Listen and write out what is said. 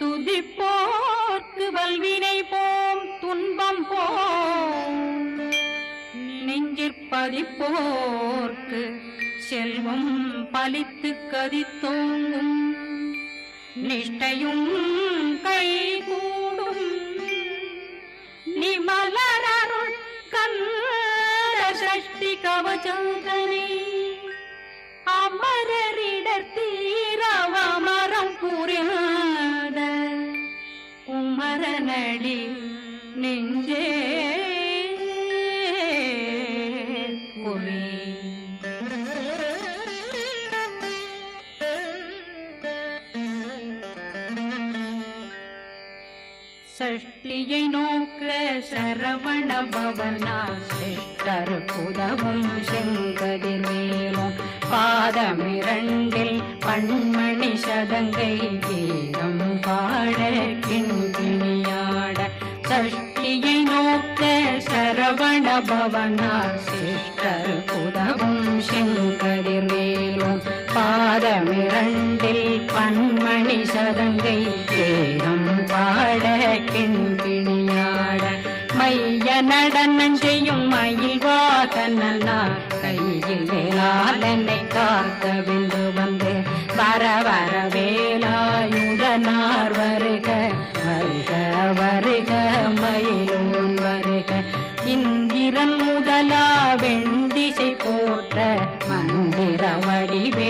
துதிப்போர்க்கு வல்வினை போம் துன்பம் போம். நெஞ்சிற்பதிப்போர்க்கு செல்வம் பலித்து கதித்தோங்கும். நிஷ்டையும் கைகூடும். நிமலரருள் கந்த சஷ்டி கவச்சந்தனை குமரனடி நெஞ்சே குமி. சஷ்டியை நோக்க சரவண பவனா சிஷ்டர் புதவும் செங்கதிர் மேலும் பாதமிரண்டில் பண்மணி சதங்கை கீதம் சரவண பவனா சிஷ்டர் புதவும் செங்கதிர் மேலும் பாதமிரண்டில் பன்மணி சதங்கை கீதம் பாட கிண்கிணியாட மைய நடனம் செய்யும் மயில் வாதனா கையில் வேளாளனை காக்க விந்து வந்து வர வர வேலாயுதனார் வருக வருக வருக. இந்திரன் முதலா வெண்டிசை போட்ட மந்திர வடிவே